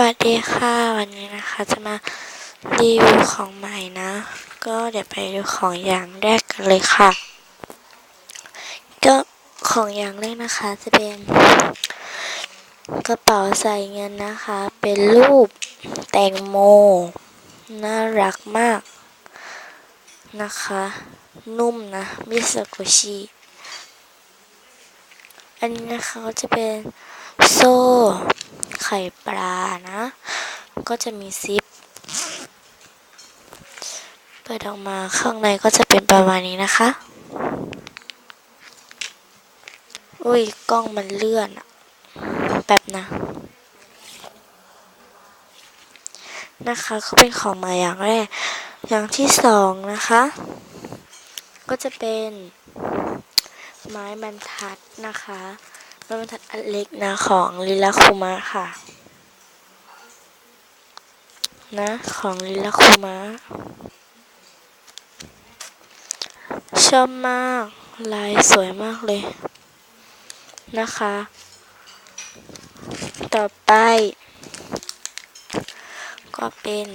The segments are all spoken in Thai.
วัสดีค่ะ วันนี้นะคะจะมารีวิวของใหม่นะ ก็เดี๋ยวไปดูของอย่างแรกกันเลยค่ะ ก็ของอย่างแรกนะคะจะเป็นกระเป๋าใส่เงินนะคะ เป็นรูปแตงโม น่ารักมากนะคะ นุ่มนะมิสกุชิอันนี้นะคะก็จะเป็น โซ่ ไข่ปลานะ ก็จะมีซิป เปิดออกมาข้างในก็จะเป็นประมาณนี้นะคะ อุ้ย กล้องมันเลื่อนอะแป๊บนะ นะคะเขาเป็นของมาอย่างแรก อย่างที่สองนะคะ ก็จะเป็นไม้บรรทัดนะคะ ไม้บรรทัดอันเล็กนะของลิลาคุมะค่ะ นะของลิลาคุมะชอบมากลายสวยมากเลย นะคะ ต่อไป ก็เป็น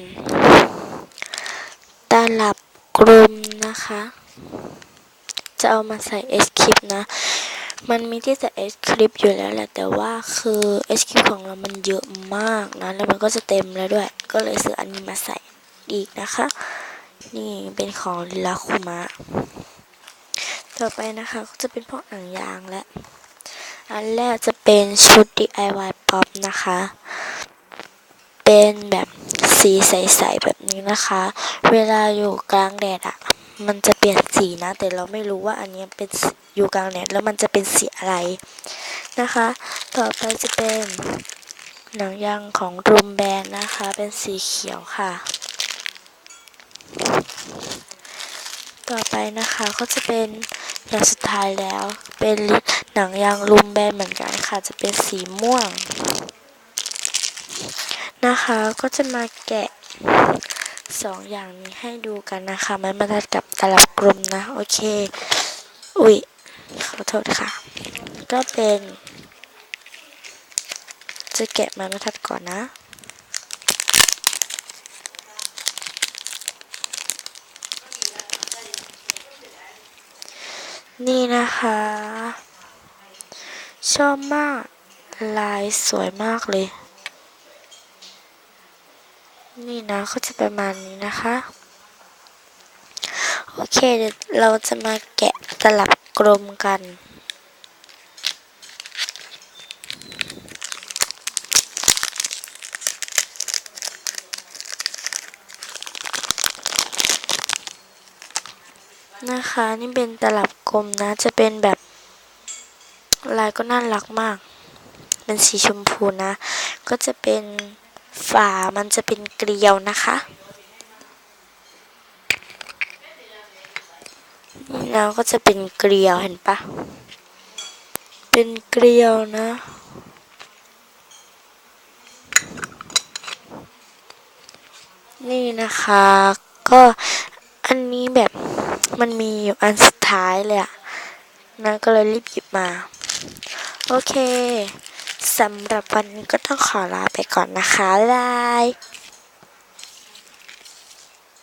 ตลับกลมนะคะ จะเอามาใส่เอสคลิปนะ มันมีที่ใส่เอสคลิปอยู่แล้วแหละแต่ว่าคือเอสคลิปของเรามันเยอะมากนะ แล้วมันก็จะเต็มแล้วด้วย ก็เลยซื้ออันนี้มาใส่อีกนะคะ นี่เป็นของลิลาคุมะต่อไปนะคะก็จะเป็นพวกหนังยางและ อันแรกจะเป็นชุด DIY Pop นะคะ เป็นแบบสีใสๆแบบนี้นะคะ เวลาอยู่กลางแดดอะ่ะ มันจะเปลี่ยนสีนะ แต่เราไม่รู้ว่าอันนี้เป็นอยู่กลางแดดแล้วมันจะเป็นสีอะไรนะคะ ต่อไปจะเป็นหนังยางของรูมแบนนะคะ เป็นสีเขียวค่ะ ต่อไปนะคะก็จะเป็นอย่างสุดท้ายแล้ว เป็นหนังยางรูมแบนเหมือนกันค่ะ จะเป็นสีม่วง นะคะก็จะมาแกะ สองอย่างนี้ให้ดูกันนะคะไม้บรรทัดกับตลับกลมนะ โอเค อุ๊ย ขอโทษค่ะ ก็เป็น จะแกะไม้บรรทัดก่อนนะนี่นะคะ ชอบมาก ลายสวยมากเลย นี่นะก็จะประมาณนี้นะคะ โอเคเดี๋ยวเราจะมาแกะตลับกลมกันนะคะนี่เป็นตลับกลมนะ จะเป็นแบบลายก็น่ารักมาก เป็นสีชมพูนะ ก็จะเป็น ฝามันจะเป็นเกลียวนะคะนี่นก็จะเป็นเกลียวเห็นปะเป็นเกลียวนะนี่นะคะ ก็อันนี้แบบมันมีอยู่อันสุดท้ายเลยอะนะก็เลยรีบหยิบมา โอเค สำหรับวันนี้ก็ต้องขอลาไปก่อนนะคะบาย